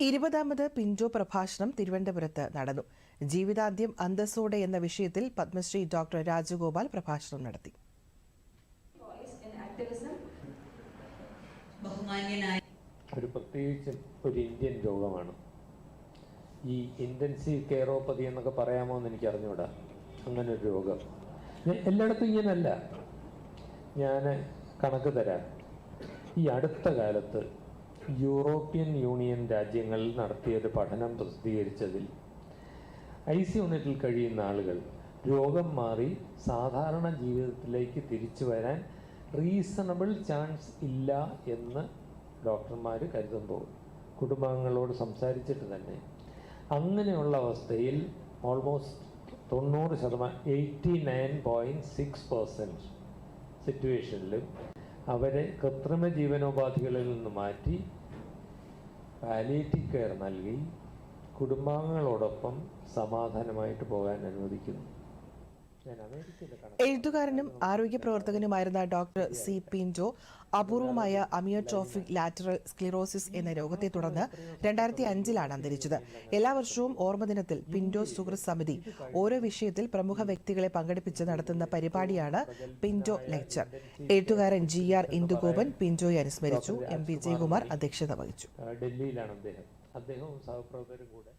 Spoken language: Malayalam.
ഇരുപതാമത് പിഞ്ചോ പ്രഭാഷണം തിരുവനന്തപുരത്ത് നടന്നു. ജീവിതാന്ത്യം അന്തസ്സോടെ എന്ന വിഷയത്തിൽ പത്മശ്രീ ഡോക്ടർ രാജഗോപാൽ പ്രഭാഷണം നടത്തി. ഒരു പ്രത്യേകിച്ച് ഒരു ഇന്ത്യൻ രോഗമാണ്. ഈ ഇന്റൻസീവ് കെയറോപ്പതി എന്നൊക്കെ പറയാമോ എന്ന് എനിക്ക് അറിഞ്ഞൂടാ അങ്ങനെ ഒരു രോഗം. ഞാൻ- എല്ലായിടത്തും ഇങ്ങനല്ല ഞാൻ കണക്ക് തരാം. ഈ അടുത്ത കാലത്ത് യൂറോപ്യൻ യൂണിയൻ രാജ്യങ്ങളിൽ നടത്തിയൊരു പഠനം പ്രസിദ്ധീകരിച്ചതിൽ ഐ സി യൂണിറ്റിൽ കഴിയുന്ന ആളുകൾ രോഗം മാറി സാധാരണ ജീവിതത്തിലേക്ക് തിരിച്ചു വരാൻ റീസണബിൾ ചാൻസ് ഇല്ല എന്ന് ഡോക്ടർമാർ കരുതുമ്പോൾ കുടുംബാംഗങ്ങളോട് സംസാരിച്ചിട്ട് തന്നെ അങ്ങനെയുള്ള അവസ്ഥയിൽ ഓൾമോസ്റ്റ് തൊണ്ണൂറ് ശതമാനം eighty nine point six percent സിറ്റുവേഷനിലും അവരെ കൃത്രിമ ജീവനോപാധികളിൽ നിന്ന് മാറ്റി പാലിയേറ്റീവ് കെയർ നൽകി കുടുംബാംഗങ്ങളോടൊപ്പം സമാധാനമായിട്ട് പോകാൻ അനുവദിക്കുന്നു. എഴുത്തുകാരനും ആരോഗ്യ പ്രവർത്തകനുമായിരുന്ന ഡോക്ടർ സി പിൻജോ അപൂർവമായ അമിയോട്രോഫിക് ലാറ്ററൽ സ്ക്ലിറോസിസ് എന്ന രോഗത്തെ തുടർന്ന് രണ്ടായിരത്തി അഞ്ചിലാണ് അന്തരിച്ചത്. എല്ലാ വർഷവും ഓർമ്മദിനത്തിൽ പിൻഡോ സുഹൃത് സമിതി ഓരോ വിഷയത്തിൽ പ്രമുഖ വ്യക്തികളെ പങ്കെടുപ്പിച്ച് നടത്തുന്ന പരിപാടിയാണ് പിൻഡോ ലെക്ചർ. എഴുത്തുകാരൻ ജി ആർ ഇന്ദുഗോപൻ പിൻഡോയെ അനുസ്മരിച്ചു. എം പി ജയകുമാർ അധ്യക്ഷത വഹിച്ചു. ഡൽഹിയിലാണ് അദ്ദേഹം. അദ്ദേഹവും സഹപ്രവർത്തകരും കൂടെ